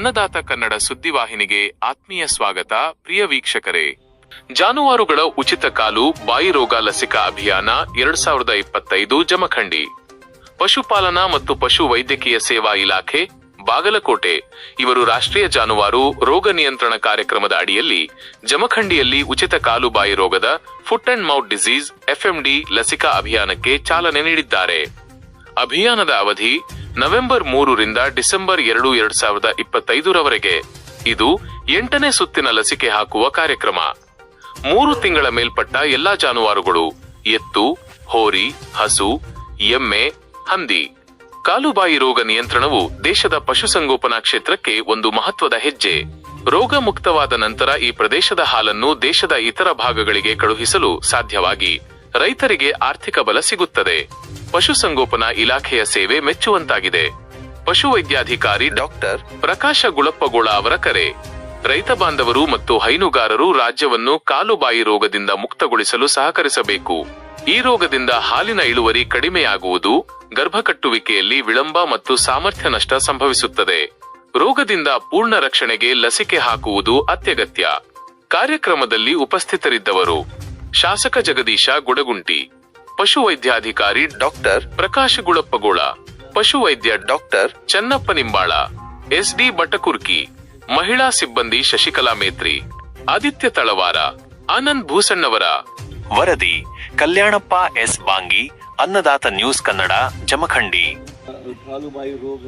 ಅನ್ನದಾತ ಕನ್ನಡ ಸುದ್ದಿವಾಹಿನಿಗೆ ಆತ್ಮೀಯ ಸ್ವಾಗತ, ಪ್ರಿಯ ವೀಕ್ಷಕರೇ. ಜಾನುವಾರುಗಳ ಉಚಿತ ಕಾಲು, ಬಾಯಿ ರೋಗ ಲಸಿಕಾ ಅಭಿಯಾನ ಎರಡ್ ಸಾವಿರದ ಇಪ್ಪತ್ತೈದು ಜಮಖಂಡಿ. ಪಶುಪಾಲನಾ ಮತ್ತು ಪಶು ವೈದ್ಯಕೀಯ ಸೇವಾ ಇಲಾಖೆ, ಬಾಗಲಕೋಟೆ. ಇವರು ರಾಷ್ಟ್ರೀಯ ಜಾನುವಾರು ರೋಗ ನಿಯಂತ್ರಣ ಕಾರ್ಯಕ್ರಮದ ಅಡಿಯಲ್ಲಿ ಜಮಖಂಡಿಯಲ್ಲಿ ಉಚಿತ ಕಾಲು ಬಾಯಿ ರೋಗದ foot and mouth disease FMD ಲಸಿಕಾ ಅಭಿಯಾನಕ್ಕೆ ಚಾಲನೆ ನೀಡಿದ್ದಾರೆ. ಅಭಿಯಾನದ ಅವಧಿ ನವೆಂಬರ್ ಮೂರರಿಂದ ಡಿಸೆಂಬರ್ ಎರಡು ಎರಡ್ ಸಾವಿರದ ಇಪ್ಪತ್ತೈದರವರೆಗೆ. ಇದು ಎಂಟನೇ ಸುತ್ತಿನ ಲಸಿಕೆ ಹಾಕುವ ಕಾರ್ಯಕ್ರಮ. ಮೂರು ತಿಂಗಳ ಮೇಲ್ಪಟ್ಟ ಎಲ್ಲಾ ಜಾನುವಾರುಗಳು, ಎತ್ತು, ಹೋರಿ, ಹಸು, ಎಮ್ಮೆ, ಹಂದಿ. ಕಾಲುಬಾಯಿ ರೋಗ ನಿಯಂತ್ರಣವು ದೇಶದ ಪಶುಸಂಗೋಪನಾ ಕ್ಷೇತ್ರಕ್ಕೆ ಒಂದು ಮಹತ್ವದ ಹೆಜ್ಜೆ. ರೋಗ ಮುಕ್ತವಾದ ನಂತರ ಈ ಪ್ರದೇಶದ ಹಾಲನ್ನು ದೇಶದ ಇತರ ಭಾಗಗಳಿಗೆ ಕಳುಹಿಸಲು ಸಾಧ್ಯವಾಗಿ ರೈತರಿಗೆ ಆರ್ಥಿಕ ಬಲ ಸಿಗುತ್ತದೆ. ಪಶುಸಂಗೋಪನಾ ಇಲಾಖೆಯ ಸೇವೆ ಮೆಚ್ಚುವಂತಾಗಿದೆ. ಪಶುವೈದ್ಯಾಧಿಕಾರಿ ಡಾಕ್ಟರ್ ಪ್ರಕಾಶ ಗುಳಪ್ಪಗೋಳ ಅವರ ಕರೆ. ರೈತ ಬಾಂಧವರು ಮತ್ತು ಹೈನುಗಾರರು ರಾಜ್ಯವನ್ನು ಕಾಲುಬಾಯಿ ರೋಗದಿಂದ ಮುಕ್ತಗೊಳಿಸಲು ಸಹಕರಿಸಬೇಕು. ಈ ರೋಗದಿಂದ ಹಾಲಿನ ಇಳುವರಿ ಕಡಿಮೆಯಾಗುವುದು ಗರ್ಭಕಟ್ಟುವಿಕೆಯಲ್ಲಿ ವಿಳಂಬ ಮತ್ತು ಸಾಮರ್ಥ್ಯ ನಷ್ಟ ಸಂಭವಿಸುತ್ತದೆ. ರೋಗದಿಂದ ಪೂರ್ಣ ರಕ್ಷಣೆಗೆ ಲಸಿಕೆ ಹಾಕುವುದು ಅತ್ಯಗತ್ಯ. ಕಾರ್ಯಕ್ರಮದಲ್ಲಿ ಉಪಸ್ಥಿತರಿದ್ದವರು. ಶಾಸಕ ಜಗದೀಶ ಗುಡಗುಂಟಿ. ಪಶುವೈದ್ಯಾಧಿಕಾರಿ ಡಾಕ್ಟರ್ ಪ್ರಕಾಶ್ ಗುಳಪ್ಪಗೋಳ, ಪಶುವೈದ್ಯ doctor Channappa Nimbal, S D Batakurki ಮಹಿಳಾ ಸಿಬ್ಬಂದಿ ಶಶಿಕಲಾ ಮೇತ್ರಿ, ಆದಿತ್ಯ ತಳವಾರ, ಆನಂದ್ ಭೂಸಣ್ಣವರ. ವರದಿ, ಕಲ್ಯಾಣಪ್ಪ ಎಸ್ ಬಾಂಗಿ, ಅನ್ನದಾತ ನ್ಯೂಸ್ ಕನ್ನಡ, ಜಮಖಂಡಿ. ಕಾಲುಬಾಯಿ ರೋಗ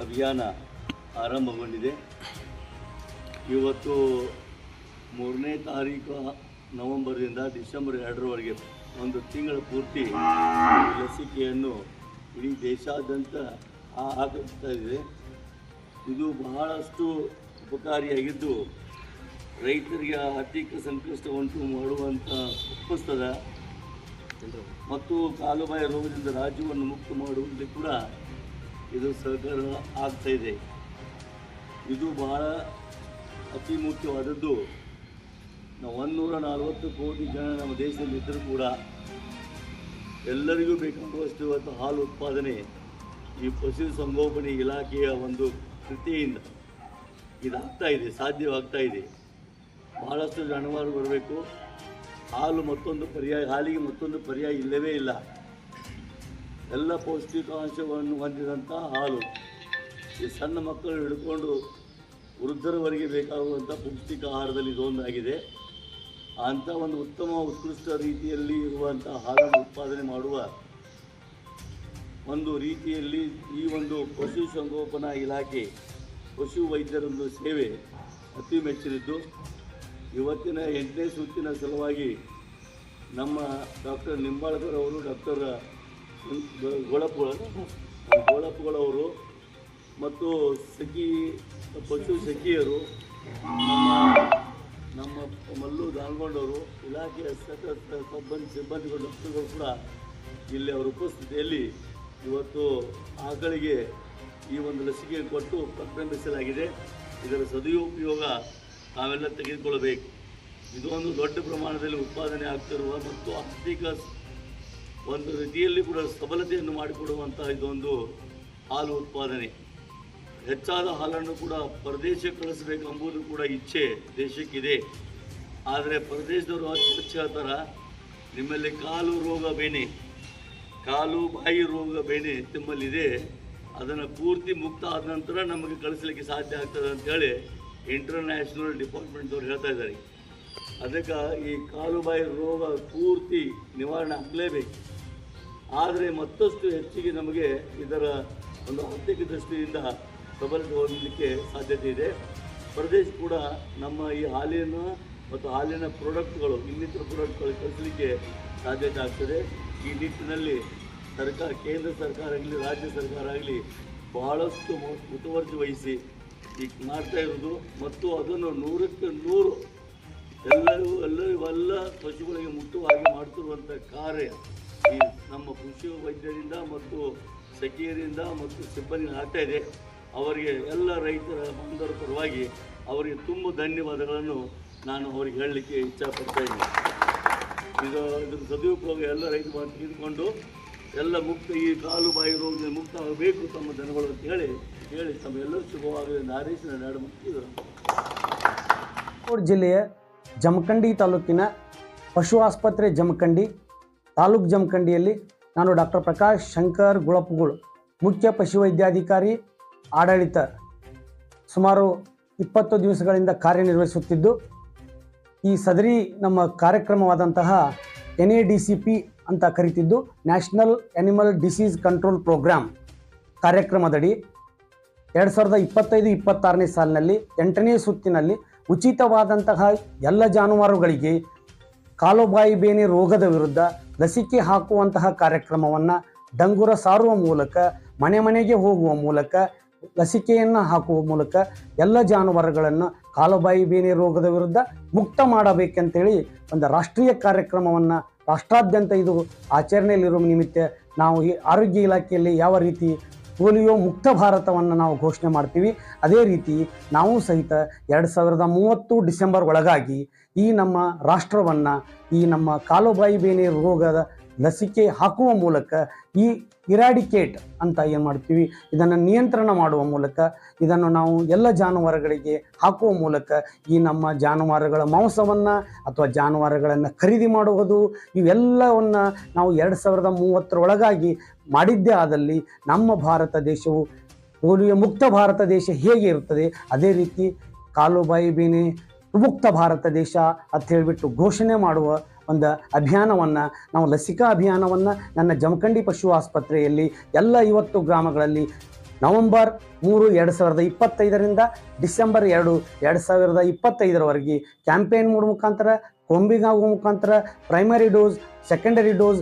ಅಭಿಯಾನ ಆರಂಭಗೊಂಡಿದೆ. ಇವತ್ತು ಮೂರನೇ ತಾರೀಕು ನವೆಂಬರ್ದಿಂದ ಡಿಸೆಂಬರ್ ಎರಡರವರೆಗೆ ಒಂದು ತಿಂಗಳ ಪೂರ್ತಿ ಲಸಿಕೆಯನ್ನು ಇಡೀ ದೇಶಾದ್ಯಂತ ಹಾಕುತ್ತಾ ಇದೆ. ಇದು ಬಹಳಷ್ಟು ಉಪಕಾರಿಯಾಗಿದ್ದು, ರೈತರಿಗೆ ಆರ್ಥಿಕ ಸಂಕಷ್ಟ ಉಂಟು ಮಾಡುವಂಥ ಒಪ್ಪಿಸ್ತದ ಮತ್ತು ಕಾಲುಬಾಯ ರೋಗದಿಂದ ರಾಜ್ಯವನ್ನು ಮುಕ್ತ ಮಾಡುವಲ್ಲಿ ಕೂಡ ಇದು ಸಹಕಾರ ಆಗ್ತಾಯಿದೆ ಇದೆ. ಬಹಳ ಅತಿ ಮುಖ್ಯವಾದದ್ದು ಒಂದೂರ ನಲವತ್ತು ಕೋಟಿ ಜನ ನಮ್ಮ ದೇಶದಲ್ಲಿ ಇದ್ದರೂ ಕೂಡ ಎಲ್ಲರಿಗೂ ಬೇಕಾಗುವಷ್ಟು ಇವತ್ತು ಹಾಲು ಉತ್ಪಾದನೆ ಈ ಪಶು ಸಂಗೋಪನೆ ಇಲಾಖೆಯ ಒಂದು ಕೃತಿಯಿಂದ ಇದಾಗ್ತಾ ಇದೆ, ಸಾಧ್ಯವಾಗ್ತಾ ಇದೆ. ಬಹಳಷ್ಟು ಜಾನುವಾರು ಬರಬೇಕು. ಹಾಲು ಮತ್ತೊಂದು ಪರ್ಯಾಯ, ಹಾಲಿಗೆ ಮತ್ತೊಂದು ಪರ್ಯಾಯ ಇಲ್ಲವೇ ಇಲ್ಲ. ಎಲ್ಲ ಪೌಷ್ಟಿಕಾಂಶವನ್ನು ಹೊಂದಿದಂಥ ಹಾಲು ಈ ಸಣ್ಣ ಮಕ್ಕಳು ಹಿಡ್ಕೊಂಡು ವೃದ್ಧರವರೆಗೆ ಬೇಕಾಗುವಂಥ ಪೌಷ್ಟಿಕ ಆಹಾರದಲ್ಲಿ ಇದೊಂದಾಗಿದೆ. ಅಂಥ ಒಂದು ಉತ್ತಮ ಉತ್ಕೃಷ್ಟ ರೀತಿಯಲ್ಲಿ ಇರುವಂಥ ಹಾಲನ್ನು ಉತ್ಪಾದನೆ ಮಾಡುವ ಒಂದು ರೀತಿಯಲ್ಲಿ ಈ ಒಂದು ಪಶು ಸಂಗೋಪನಾ ಇಲಾಖೆ ಪಶು ವೈದ್ಯರೊಂದು ಸೇವೆ ಅತಿ ಮೆಚ್ಚಿನದ್ದು ಇವತ್ತಿನ ಎಂಟನೇ ಸುತ್ತಿನ ಸಲುವಾಗಿ ನಮ್ಮ ಡಾಕ್ಟರ್ ನಿಂಬಾಳ್ಕರ್ ಅವರು, ಡಾಕ್ಟರ್ ಗೋಳಪ್ಪ ಗೋಳಪ್ಪಗಳವರು ಮತ್ತು ಸಖಿ ಪಶು ಸಖಿಯರು ನಮ್ಮ ನಮ್ಮ ಮಲ್ಲೂ ದಾಲ್ಗೊಂಡವರು ಇಲಾಖೆಯ ಸಿಬ್ಬಂದಿ ಸಿಬ್ಬಂದಿಗಳು ಡಾಕ್ಟರ್ಗಳು ಕೂಡ ಇಲ್ಲಿ ಅವರ ಉಪಸ್ಥಿತಿಯಲ್ಲಿ ಇವತ್ತು ಆಕಳಿಗೆ ಈ ಒಂದು ಲಸಿಕೆ ಕೊಟ್ಟು ಪ್ರಾರಂಭಿಸಲಾಗಿದೆ ಇದರ ಸದುಪಯೋಗ ತಾವೆಲ್ಲ ತೆಗೆದುಕೊಳ್ಳಬೇಕು. ಇದು ಒಂದು ದೊಡ್ಡ ಪ್ರಮಾಣದಲ್ಲಿ ಉತ್ಪಾದನೆ ಆಗ್ತಿರುವ ಮತ್ತು ಆರ್ಥಿಕ ಒಂದು ರೀತಿಯಲ್ಲಿ ಕೂಡ ಸಬಲತೆಯನ್ನು ಮಾಡಿಕೊಡುವಂತಹ ಇದೊಂದು ಹಾಲು ಉತ್ಪಾದನೆ. ಹೆಚ್ಚಾದ ಹಾಲನ್ನು ಕೂಡ ಪರದೇಶಕ್ಕೆ ಕಳಿಸಬೇಕೆಂಬುದು ಕೂಡ ಇಚ್ಛೆ ದೇಶಕ್ಕಿದೆ. ಆದರೆ ಪರದೇಶದವರು ಅಚ್ಚ ಹೇಳ್ತಾರ ನಿಮ್ಮಲ್ಲಿ ಕಾಲು ರೋಗ ಬೇನೆ, ಕಾಲು ಬಾಯಿ ರೋಗ ಬೇನೆ ತಿಮ್ಮಲ್ಲಿದೆ ಅದನ್ನು ಪೂರ್ತಿ ಮುಕ್ತ ಆದ ನಂತರ ನಮಗೆ ಕಳಿಸ್ಲಿಕ್ಕೆ ಸಾಧ್ಯ ಆಗ್ತದೆ ಅಂತೇಳಿ ಇಂಟರ್ನ್ಯಾಷನಲ್ ಡಿಪಾರ್ಟ್ಮೆಂಟ್ದವ್ರು ಹೇಳ್ತಾ ಇದ್ದಾರೆ. ಅದಕ್ಕೆ ಈ ಕಾಲು ಬಾಯಿ ರೋಗ ಪೂರ್ತಿ ನಿವಾರಣೆ ಆಗಲೇಬೇಕು. ಆದರೆ ಮತ್ತಷ್ಟು ಹೆಚ್ಚಿಗೆ ನಮಗೆ ಇದರ ಒಂದು ಆರ್ಥಿಕ ದೃಷ್ಟಿಯಿಂದ ಸಬಲತೆ ಹೋಗಲಿಕ್ಕೆ ಸಾಧ್ಯತೆ ಇದೆ. ಪ್ರದೇಶ ಕೂಡ ನಮ್ಮ ಈ ಹಾಲಿನ ಮತ್ತು ಹಾಲಿನ ಪ್ರಾಡಕ್ಟ್ಗಳು ಇನ್ನಿತರ ಪ್ರಾಡಕ್ಟ್ಗಳು ಕಳಿಸಲಿಕ್ಕೆ ಸಾಧ್ಯತೆ ಆಗ್ತದೆ. ಈ ನಿಟ್ಟಿನಲ್ಲಿ ಸರ್ಕಾರ, ಕೇಂದ್ರ ಸರ್ಕಾರ ಆಗಲಿ, ರಾಜ್ಯ ಸರ್ಕಾರ ಆಗಲಿ ಬಹಳಷ್ಟು ಮು- ಮುತುವರ್ಜಿ ವಹಿಸಿ ಈ ಮಾಡ್ತಾ ಇರೋದು ಮತ್ತು ಅದನ್ನು ನೂರಕ್ಕೆ ನೂರು ಎಲ್ಲರಿಗೂ ಎಲ್ಲರಿಗೂ ಎಲ್ಲ ಪಶುಗಳಿಗೆ ಮುಟ್ಟುವಾಗಿ ಮಾಡ್ತಿರುವಂಥ ಕಾರ್ಯ ಈ ನಮ್ಮ ಕೃಷಿ ವೈದ್ಯರಿಂದ ಮತ್ತು ಸಚಿವರಿಂದ ಮತ್ತು ಸಿಬ್ಬಂದಿ ಆಗ್ತಾ ಇದೆ. ಅವರಿಗೆ ಎಲ್ಲ ರೈತರ ಮುಂದರ ಪರವಾಗಿ ಅವರಿಗೆ ತುಂಬ ಧನ್ಯವಾದಗಳನ್ನು ನಾನು ಅವ್ರಿಗೆ ಹೇಳಲಿಕ್ಕೆ ಇಚ್ಛಪಡ್ತಾ ಇದ್ದೀನಿ. ಇದು ಇದ್ರ ಸದುಪಯೋಗ ಎಲ್ಲ ರೈತ ಬಾಂಧವರು ತೆಗೆದುಕೊಂಡು ಎಲ್ಲ ಮುಕ್ತ, ಈ ಕಾಲು ಬಾಯಿ ರೋಗದಿಂದ ಮುಕ್ತ ಆಗಬೇಕು ತಮ್ಮ ಜನಗಳು ಅಂತ ಹೇಳಿ ಹೇಳಿ ತಮ್ಮೆಲ್ಲರೂ ಶುಭವಾಗಲಿ ನಾರೀಶ್ ನಾಡು ಮುಕ್ತಿದ್ರು ಜಿಲ್ಲೆಯ ಜಮಖಂಡಿ ತಾಲೂಕಿನ ಪಶು ಆಸ್ಪತ್ರೆ ಜಮಖಂಡಿ, ತಾಲೂಕು ಜಮಖಂಡಿಯಲ್ಲಿ ನಾನು ಡಾಕ್ಟರ್ ಪ್ರಕಾಶ್ ಶಂಕರ್ ಗುಳಪ್ಗುಳ್ ಮುಖ್ಯ ಪಶುವೈದ್ಯಾಧಿಕಾರಿ ಆಡಳಿತ ಸುಮಾರು ಇಪ್ಪತ್ತು ದಿವಸಗಳಿಂದ ಕಾರ್ಯನಿರ್ವಹಿಸುತ್ತಿದ್ದು, ಈ ಸದರಿ ನಮ್ಮ ಕಾರ್ಯಕ್ರಮವಾದಂತಹ N A D C P ಅಂತ ಕರಿತಿದ್ದು, national animal disease control programme ಕಾರ್ಯಕ್ರಮದಡಿ ಎರಡು ಸಾವಿರದ ಇಪ್ಪತ್ತೈದು ಇಪ್ಪತ್ತಾರನೇ ಸಾಲಿನಲ್ಲಿ ಎಂಟನೇ ಸುತ್ತಿನಲ್ಲಿ ಉಚಿತವಾದಂತಹ ಎಲ್ಲ ಜಾನುವಾರುಗಳಿಗೆ ಕಾಲುಬಾಯಿ ಬೇನೆ ರೋಗದ ವಿರುದ್ಧ ಲಸಿಕೆ ಹಾಕುವಂತಹ ಕಾರ್ಯಕ್ರಮವನ್ನು ಡಂಗುರ ಸಾರುವ ಮೂಲಕ, ಮನೆ ಮನೆಗೆ ಹೋಗುವ ಮೂಲಕ ಲಸಿಕೆಯನ್ನು ಹಾಕುವ ಮೂಲಕ ಎಲ್ಲ ಜಾನುವಾರುಗಳನ್ನು ಕಾಲುಬಾಯಿ ಬೇನೆ ರೋಗದ ವಿರುದ್ಧ ಮುಕ್ತ ಮಾಡಬೇಕಂತೇಳಿ ಒಂದು ರಾಷ್ಟ್ರೀಯ ಕಾರ್ಯಕ್ರಮವನ್ನು ರಾಷ್ಟ್ರಾದ್ಯಂತ ಇದು ಆಚರಣೆಯಲ್ಲಿರುವ ನಿಮಿತ್ತ ನಾವು ಈ ಆರೋಗ್ಯ ಇಲಾಖೆಯಲ್ಲಿ ಯಾವ ರೀತಿ ಪೋಲಿಯೋ ಮುಕ್ತ ಭಾರತವನ್ನು ನಾವು ಘೋಷಣೆ ಮಾಡ್ತೀವಿ, ಅದೇ ರೀತಿ ನಾವು ಸಹಿತ ಎರಡು ಸಾವಿರದ ಮೂವತ್ತು ಡಿಸೆಂಬರ್ ಒಳಗಾಗಿ ಈ ನಮ್ಮ ರಾಷ್ಟ್ರವನ್ನು, ಈ ನಮ್ಮ ಕಾಲುಬಾಯಿ ಬೇನೆ ರೋಗದ ಲಸಿಕೆ ಹಾಕುವ ಮೂಲಕ, ಈ ಇರಾಡಿಕೇಟ್ ಅಂತ ಏನು ಮಾಡ್ತೀವಿ, ಇದನ್ನು ನಿಯಂತ್ರಣ ಮಾಡುವ ಮೂಲಕ, ಇದನ್ನು ನಾವು ಎಲ್ಲ ಜಾನುವಾರುಗಳಿಗೆ ಹಾಕುವ ಮೂಲಕ, ಈ ನಮ್ಮ ಜಾನುವಾರುಗಳ ಮಾಂಸವನ್ನು ಅಥವಾ ಜಾನುವಾರುಗಳನ್ನು ಖರೀದಿ ಮಾಡುವುದು, ಇವೆಲ್ಲವನ್ನು ನಾವು ಎರಡು ಸಾವಿರದ ಮೂವತ್ತರೊಳಗಾಗಿ ಮಾಡಿದ್ದೇ ಆದಲ್ಲಿ ನಮ್ಮ ಭಾರತ ದೇಶವು ಪೋಲಿಯೋ ಮುಕ್ತ ಭಾರತ ದೇಶ ಹೇಗೆ ಇರುತ್ತದೆ, ಅದೇ ರೀತಿ ಕಾಲುಬಾಯಿ ಬೇನೆ ಮುಕ್ತ ಭಾರತ ದೇಶ ಅಂತ ಹೇಳಿಬಿಟ್ಟು ಘೋಷಣೆ ಮಾಡುವ ಒಂದು ಅಭಿಯಾನವನ್ನು, ನಾವು ಲಸಿಕಾ ಅಭಿಯಾನವನ್ನು ನನ್ನ ಜಮಖಂಡಿ ಪಶು ಆಸ್ಪತ್ರೆಯಲ್ಲಿ ಎಲ್ಲ ಐವತ್ತು ಗ್ರಾಮಗಳಲ್ಲಿ ನವೆಂಬರ್ ಮೂರು ಎರಡು ಸಾವಿರದ ಇಪ್ಪತ್ತೈದರಿಂದ ಡಿಸೆಂಬರ್ ಎರಡು ಎರಡು ಸಾವಿರದ ಇಪ್ಪತ್ತೈದರವರೆಗೆ ಕ್ಯಾಂಪೇನ್ ಮೂಡ ಮುಖಾಂತರ ಕೊಂಬಿಗಾಗುವ ಮುಖಾಂತರ ಪ್ರೈಮರಿ ಡೋಸ್ ಸೆಕೆಂಡರಿ ಡೋಸ್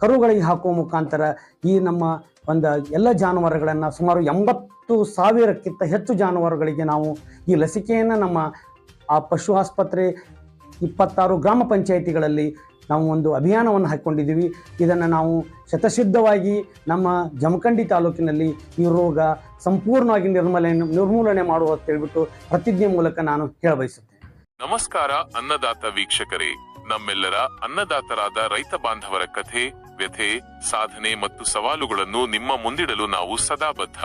ಕರುಗಳಿಗೆ ಹಾಕುವ ಮುಖಾಂತರ ಈ ನಮ್ಮ ಒಂದು ಎಲ್ಲ ಜಾನುವಾರುಗಳನ್ನು ಸುಮಾರು ಎಂಬತ್ತು ಸಾವಿರಕ್ಕಿಂತ ಹೆಚ್ಚು ಜಾನುವಾರುಗಳಿಗೆ ನಾವು ಈ ಲಸಿಕೆಯನ್ನು ನಮ್ಮ ಆ ಪಶು ಆಸ್ಪತ್ರೆ ಇಪ್ಪತ್ತಾರು ಗ್ರಾಮ ಪಂಚಾಯಿತಿಗಳಲ್ಲಿ ನಾವು ಒಂದು ಅಭಿಯಾನವನ್ನು ಹಾಕ್ಕೊಂಡಿದ್ದೀವಿ. ಇದನ್ನು ನಾವು ಶತಸಿದ್ಧವಾಗಿ ನಮ್ಮ ಜಮಖಂಡಿ ತಾಲೂಕಿನಲ್ಲಿ ಈ ರೋಗ ಸಂಪೂರ್ಣವಾಗಿ ನಿರ್ಮೂಲನೆ ನಿರ್ಮೂಲನೆ ಮಾಡುವ ಹೇಳ್ಬಿಟ್ಟು ಪ್ರತಿಜ್ಞೆ ಮೂಲಕ ನಾನು ಹೇಳಬಯಸುತ್ತೇನೆ. ನಮಸ್ಕಾರ ಅನ್ನದಾತ ವೀಕ್ಷಕರೇ. ನಮ್ಮೆಲ್ಲರ ಅನ್ನದಾತರಾದ ರೈತ ಬಾಂಧವರ ಕಥೆ, ವ್ಯಥೆ, ಸಾಧನೆ ಮತ್ತು ಸವಾಲುಗಳನ್ನು ನಿಮ್ಮ ಮುಂದಿಡಲು ನಾವು ಸದಾ ಬದ್ಧ.